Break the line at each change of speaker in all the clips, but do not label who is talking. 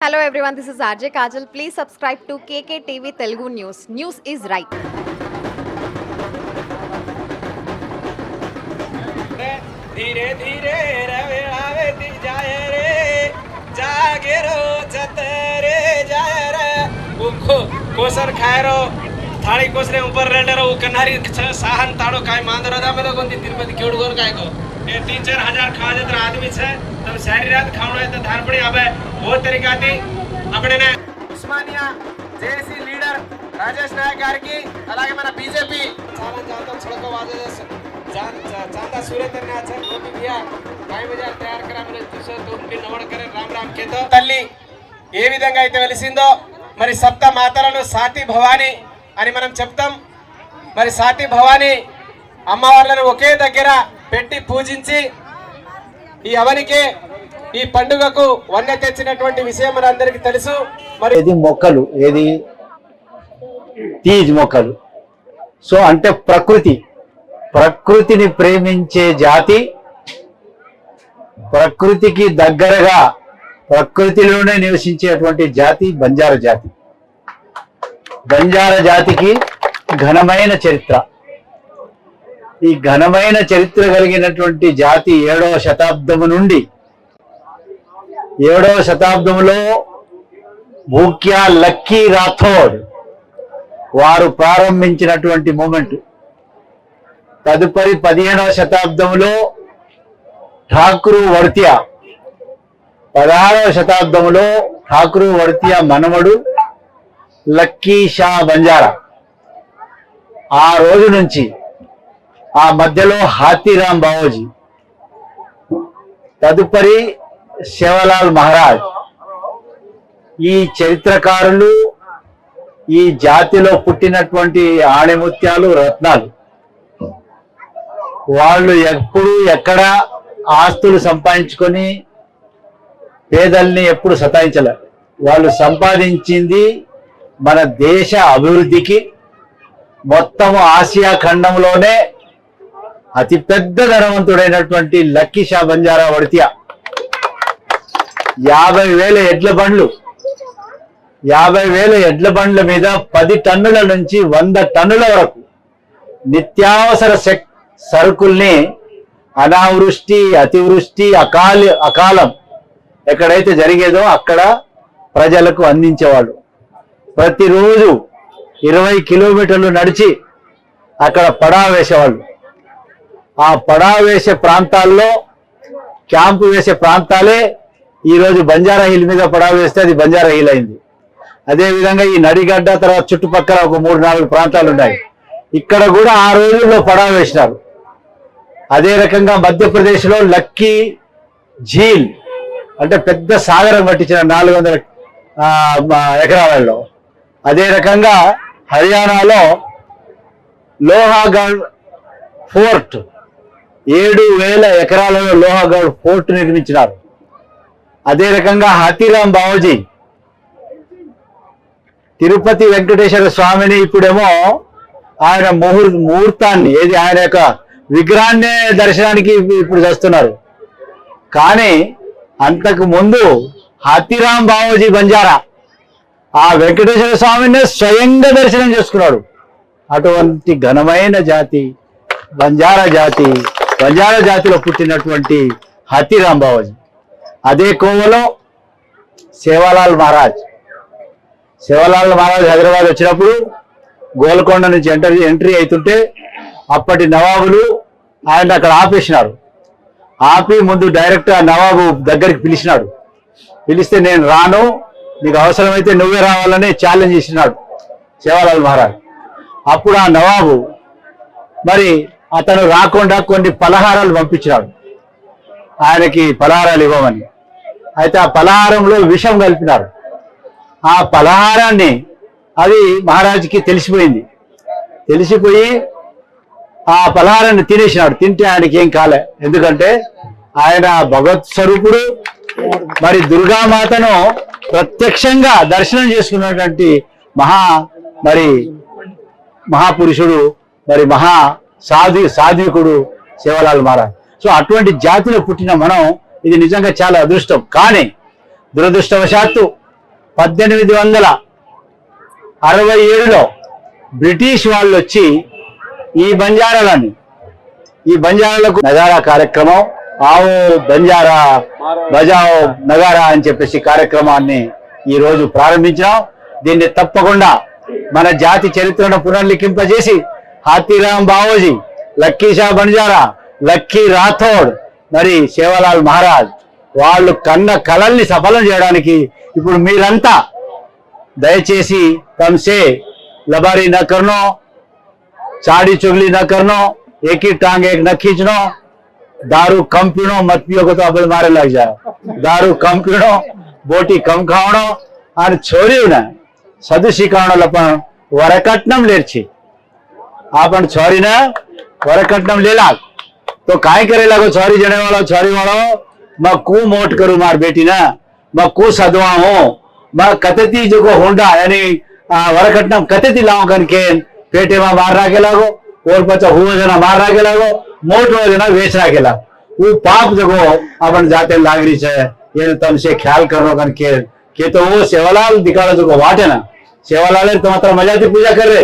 Hello everyone this is RJ Kajal please subscribe to K K TV Telugu news news is right
धीरे धीरे रवेलावे जाए रे। जागे रो जतरे जाए रे। उनको कोसर खाए रो। थाली कोसरे ऊपर रेंडरो कन्हारी साहन ताड़ो काय मांदरो दामेलो कोंदी तिरुपति केडुगोर काय को? એ ત્રણ ચાર હજાર ખાવા જતા આદમી છે તમે સારી રાત ખાવડો તો ધારપડી આવે બહુ તરીકાથી આપણે ఉస్మానియా జేఏసీ లీడర్ రాజేష్ నాయక్ గారికి అలాగే మన బీజేపీ చాలా చాలా చుడక చాలా సూర్యతరణ మోదీ దియా భాయ్ బజార్ తయారు కరామని చూసే తోపి నవడకరే రామ్ రామ్ కేతో తల్లి ఏ విధంగా అయితే వెలిసిందో మరి సప్త మాతలను సాతి భవాని అని మనం చెప్తాం మరి సాతి భవాని అమ్మవార్లను ఒకే దగ్గర పెట్టి పూజించి ఈ అవనికి ఈ పండుగకు వన్నె తెచ్చినటువంటి విషయం మనందరికీ తెలుసు. మరి
ఇది మొక్కలు ఏది తీజ్ మొక్కలు. సో అంటే ప్రకృతి ప్రకృతిని ప్రేమించే జాతి ప్రకృతికి దగ్గరగా ప్రకృతిలోనే నివసించేటువంటి జాతి బంజార జాతి. బంజార జాతికి ఘనమైన చరిత్ర. ఈ ఘనమైన చరిత్ర కలిగినటువంటి జాతి ఏడవ శతాబ్దము నుండి ఏడవ శతాబ్దంలో భూక్యా లక్కీ రాథోడ్ వారు ప్రారంభించినటువంటి మూమెంట్. తదుపరి పదిహేనవ శతాబ్దంలో ఠాకూరు వర్తియా. పదహారవ శతాబ్దంలో ఠాకూరు వర్తియా మనవడు లక్కీ షా బంజారా. ఆ రోజు నుంచి ఆ మధ్యలో హాతీరామ్ బావోజీ. తదుపరి శివలాల్ మహారాజ్. ఈ చరిత్రకారులు ఈ జాతిలో పుట్టినటువంటి ఆణిముత్యాలు రత్నాలు. వాళ్ళు ఎప్పుడు ఎక్కడ ఆస్తులు సంపాదించుకొని పేదల్ని ఎప్పుడు సతాయించలే. వాళ్ళు సంపాదించింది మన దేశ అభివృద్ధికి మొత్తం ఆసియా ఖండంలోనే అతిపెద్ద ధనవంతుడైనటువంటి లక్కీ షా బంజారా వడితియా. యాభై వేల ఎడ్ల బండ్లు. యాభై వేల ఎడ్ల బండ్ల మీద పది టన్నుల నుంచి వంద టన్నుల వరకు నిత్యావసర సరుకుల్ని అనావృష్టి అతివృష్టి అకాలి అకాలం ఎక్కడైతే జరిగేదో అక్కడ ప్రజలకు అందించేవాళ్ళు. ప్రతిరోజు ఇరవై కిలోమీటర్లు నడిచి అక్కడ పడా వేసేవాళ్ళు ఆ పడా వేసే ప్రాంతాల్లో క్యాంపు వేసే ప్రాంతాలే ఈరోజు బంజారా హిల్ మీద పడా వేస్తే అది బంజారా హిల్ అయింది. అదేవిధంగా ఈ నడిగడ్డ తర్వాత చుట్టుపక్కల ఒక మూడు నాలుగు ప్రాంతాలు ఉన్నాయి. ఇక్కడ కూడా ఆ రోజుల్లో పడా వేసినారు. అదే రకంగా మధ్యప్రదేశ్లో లక్కీ ఝీల్ అంటే పెద్ద సాగరం పట్టించిన నాలుగు వందల ఎకరాలలో. అదే రకంగా హర్యానాలో లోహాగఢ్ ఫోర్ట్ ఏడు వేల ఎకరాలలో లోహాగఢ్ ఫోర్ట్ నిర్మించినారు. అదే రకంగా హతీరాం బావజీ తిరుపతి వెంకటేశ్వర స్వామిని ఇప్పుడేమో ఆయన ముహూర్ ముహూర్తాన్ని ఏది ఆయన యొక్క విగ్రహాన్నే దర్శనానికి ఇప్పుడు చేస్తున్నారు. కానీ అంతకు ముందు హాతీరాం బావోజీ బంజారా ఆ వెంకటేశ్వర స్వామిని స్వయంగా దర్శనం చేసుకున్నాడు. అటువంటి ఘనమైన జాతి బంజారా జాతి బంజారా జాతిలో పుట్టినటువంటి హతి బావోజీ అదే కోవలో సేవాలాల్ మహారాజ్. శివలాల్ మహారాజ్ హైదరాబాద్ వచ్చినప్పుడు గోల్కొండ నుంచి ఎంటర్ ఎంట్రీ అవుతుంటే అప్పటి నవాబులు ఆయన అక్కడ ఆపేసినారు. ఆపి ముందు డైరెక్ట్ ఆ నవాబు దగ్గరికి పిలిచినాడు. పిలిస్తే నేను రాను నీకు అవసరమైతే నువ్వే రావాలని ఛాలెంజ్ చేసినాడు శివలాల్ మహారాజ్. అప్పుడు ఆ నవాబు మరి అతను రాకుండా కొన్ని పలహారాలు పంపించినాడు. ఆయనకి పలహారాలు ఇవ్వమని. అయితే ఆ పలహారంలో విషం కలిపినారు. ఆ పలహారాన్ని అది మహారాజుకి తెలిసిపోయింది. తెలిసిపోయి ఆ పలహారాన్ని తినేసినాడు. తింటే ఆయనకి ఏం కాలే. ఎందుకంటే ఆయన భగవత్ స్వరూపుడు మరి దుర్గామాతను ప్రత్యక్షంగా దర్శనం చేసుకున్నటువంటి మహా మరి మహాపురుషుడు మరి మహా సాధు సాధికుడు శివలాల్ మహారాజ్. సో అటువంటి జాతిలో పుట్టిన మనం ఇది నిజంగా చాలా అదృష్టం. కానీ దురదృష్టవశాత్తు పద్దెనిమిది వందల అరవై ఏడులో బ్రిటిష్ వాళ్ళు వచ్చి ఈ బంజారాలని ఈ బంజారాలకు నగారా కార్యక్రమం ఆవు బంజారా బజావో నగారా అని చెప్పేసి కార్యక్రమాన్ని ఈ రోజు ప్రారంభించాం దీన్ని తప్పకుండా మన జాతి చరిత్రను పునర్లిఖింపజేసి హాతీరామ్ బావోజీ లక్కీ షా బంజారా లక్కీ రాథోడ్ మరి సేవలాల్ మహారాజ్ వాళ్ళు కన్న కళల్ని సఫలం చేయడానికి ఇప్పుడు మీరంతా దయచేసి కంసే లబారీ నకర్నో చాడి చుగ్లీ నకర్నో ఏకీ టాంగ్ એક ન ખીચનો દારૂ કમ પીણો મત પીઓ તો આપણે મારે લાગી જાય દારૂ કમ પીણો వరకట్నం నేర్చి આપણ છોરીને વરકટનમ લેલા. તો કાંઈ કરે લાગો છોરી જણે વાળો છોરી વાળો માં કુ મોટ કરું માર બેટીને, માં કુ સદવા હું, માં કતેતી જોકો હોંડા એની વરકટનમ કતેતી લાવો કન કે પેટેમાં માર રાખેલા ગો ઓર પછી હું જણા માર રાખેલા ગો મોટો જણા વેચ રાખેલા હું પાપ જગો આપણ જાતે લાગણી છે, એને તમને ખ્યાલ કરનો કન કે કે તો હું સેવાલાલ દીકાળો જોકો વાટે ના, સેવાલાલે તો માત્ર મજાથી પૂજા કરે.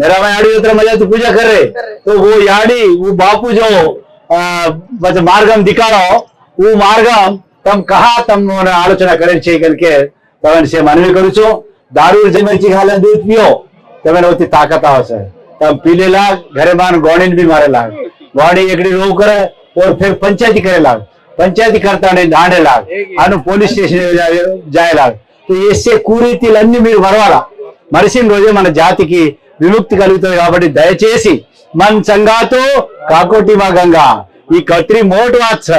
मेरा भाई याडी उतर मजा से पूजा कर रहे तो वो याडी वो बापू जो आ, बस मार्गम दिखाड़ो वो मार्गम तम कहा तम आलोचना करे છે કે તમે છે માનવી કરું છું દારૂ જે મરચી ખાલે દૂધ પીઓ તમે ઓથી તાકાત આવશે તમે પીલે લાગ ઘરે માન ગોણીને બી મારે લાગ ગોણી એકડી રોવ કરે और फिर पंचायती करे लाग పంచాయతీ కర్తాన్ని దాడేలాగా అను పోలీస్ స్టేషన్ జాయలాగా వేసే కూరీతీలన్నీ మీరు మరవాలా మరిసిన రోజే మన జాతికి विमुक्ति कल दयचे मन चंगा तो काकोटी मा गंगा कत्री मोट वाच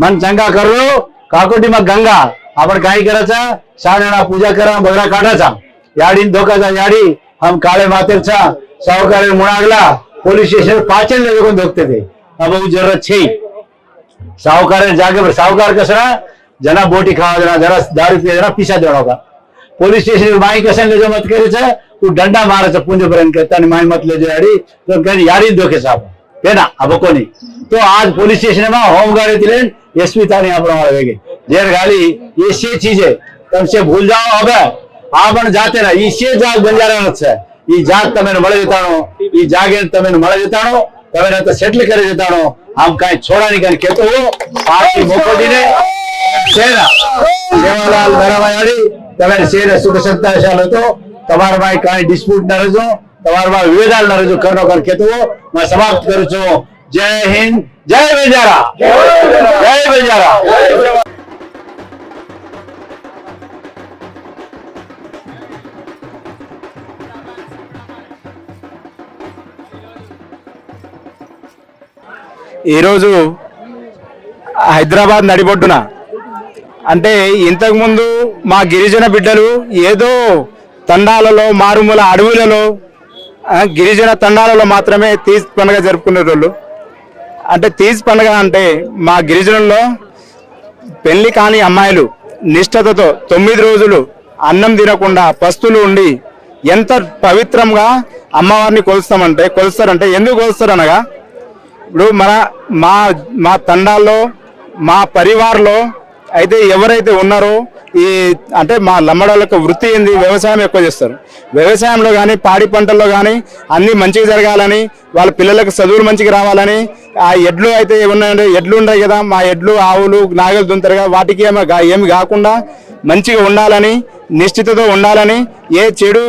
मन चंगा करो लो काकोटी मा गंगा अपन का पूजा कर बगरा काटा चा याडी धोखा चा याडी हम काले मातर चा साहुकार मुड़ागला पोलिस स्टेशन पाचन देखो धोखते थे अब ज़रूरत छी साहुकार जागे पर साहुकार कसरा जना बोटी खावा जना जरा दारू पिए जरा पीछा जड़ा होगा पोलिस स्टेशन माई कसन ले जो मत करे તું દંડા મારે છે, પૂંજ કે તને મારી મત લેજો યારી તો કે યારી દો કે સાહેબ પેના આ બકોની તો આજ પોલીસ સ્ટેશનમાં હોમગાર્ડથી લઈને એસપી તારી આપણે આવે ગઈ. જેર ગાલી એ સે ચીજે તમે ભૂલ જાઓ હવે. આ પણ જાતે ના, ઈ સે જાત બંજારાનો છે. ઈ જાત તમે મળે જતાનો ઈ જાગે તમે મળે જતાણો તમે તો સેટલ કરી જતાણો આમ કાઈ છોડાની કાઈ કેતો હો પાર્ટી મોકોજીને સેના સેવાલાલ ધરાવાયાળી તમે શેર સુખ સંતા શાલ હતો. તમારા તમારામાં કાંઈ ડિસ્પ્યુટ ના રહેજો તમારા તમારામાં વિવેદાલ ના રહેજો કરનો કર કેતો હું સમાપ્ત કરું છું જય હિન્દ જય બેજારા જય બેજારા
ఈరోజు హైదరాబాద్ నడిబొడ్డున అంటే ఇంతకుముందు మా గిరిజన బిడ్డలు ఏదో తండాలలో మారుమూల అడవులలో గిరిజన తండాలలో మాత్రమే తీజ్ పండుగ జరుపుకునే వాళ్ళు అంటే తీజ్ పండుగ అంటే మా గిరిజనుల్లో పెళ్ళి కాని అమ్మాయిలు నిష్ఠతతో తొమ్మిది రోజులు అన్నం తినకుండా పస్తులు ఉండి ఎంత పవిత్రంగా అమ్మవారిని కొలుస్తామంటే కొలుస్తారంటే ఎందుకు కొలుస్తారు అనగా ఇప్పుడు మన మా మా తండాల్లో మా పరివార్లో అయితే ఎవరైతే ఉన్నారో ఈ అంటే మా లమ్మడాలకు వృత్తి ఏంది? వ్యవసాయం ఎక్కువ చేస్తారు. వ్యవసాయంలో కానీ పాడి పంటల్లో కానీ అన్నీ మంచిగా జరగాలని వాళ్ళ పిల్లలకు చదువులు మంచిగా రావాలని ఆ ఎడ్లు అయితే ఉన్నాయంటే ఎడ్లు ఉన్నాయి కదా మా ఎడ్లు ఆవులు నాగలు దుంతారు వాటికి ఏమో ఏమి కాకుండా మంచిగా ఉండాలని నిశ్చితతో ఉండాలని ఏ చెడు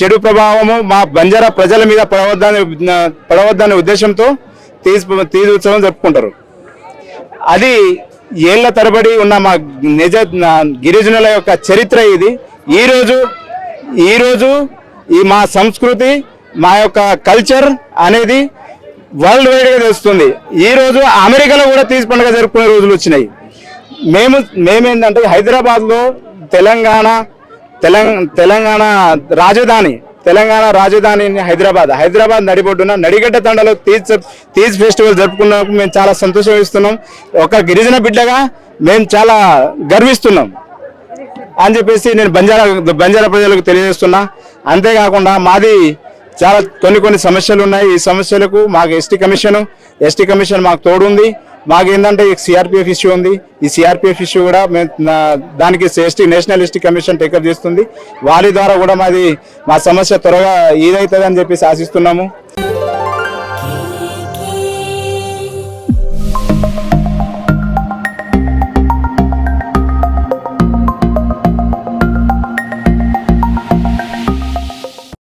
చెడు ప్రభావము మా బంజారా ప్రజల మీద పడవద్దని పడవద్దనే ఉద్దేశంతో తీసు తీజ్ ఉత్సవం జరుపుకుంటారు. అది ఏళ్ళ తరబడి ఉన్న మా నిజ గిరిజనుల యొక్క చరిత్ర ఇది. ఈరోజు ఈరోజు ఈ మా సంస్కృతి మా యొక్క కల్చర్ అనేది వరల్డ్ వైడ్గా తెలుస్తుంది. ఈరోజు అమెరికాలో కూడా తీసి పండుగ జరుపుకునే రోజులు వచ్చినాయి. మేము మేమేంటంటే హైదరాబాద్లో తెలంగాణ తెలంగాణ తెలంగాణ రాజధాని తెలంగాణ రాజధాని హైదరాబాద్. హైదరాబాద్ నడిబొడ్డున నడిగడ్డ తండలో తీజ్ తీజ్ ఫెస్టివల్ జరుపుకున్నందుకు మేము చాలా సంతోషం ఇస్తున్నాం ఒక గిరిజన బిడ్డగా మేము చాలా గర్విస్తున్నాం. అని చెప్పేసి నేను బంజారా బంజారా ప్రజలకు తెలియజేస్తున్నా. అంతేకాకుండా మాది చాలా కొన్ని కొన్ని సమస్యలు ఉన్నాయి. ఈ సమస్యలకు మాకు ఎస్టీ కమిషన్ ఎస్టీ కమిషన్ మాకు తోడుంది. మాకేంటంటే ఈ సిఆర్పిఎఫ్ ఇష్యూ ఉంది. ఈ సిఆర్పిఎఫ్ ఇష్యూ కూడా మేము దానికి ST national ST commission take up చేస్తుంది. వారి ద్వారా కూడా మాది మా సమస్య త్వరగా ఏదైతుందని అని చెప్పేసి ఆశిస్తున్నాము.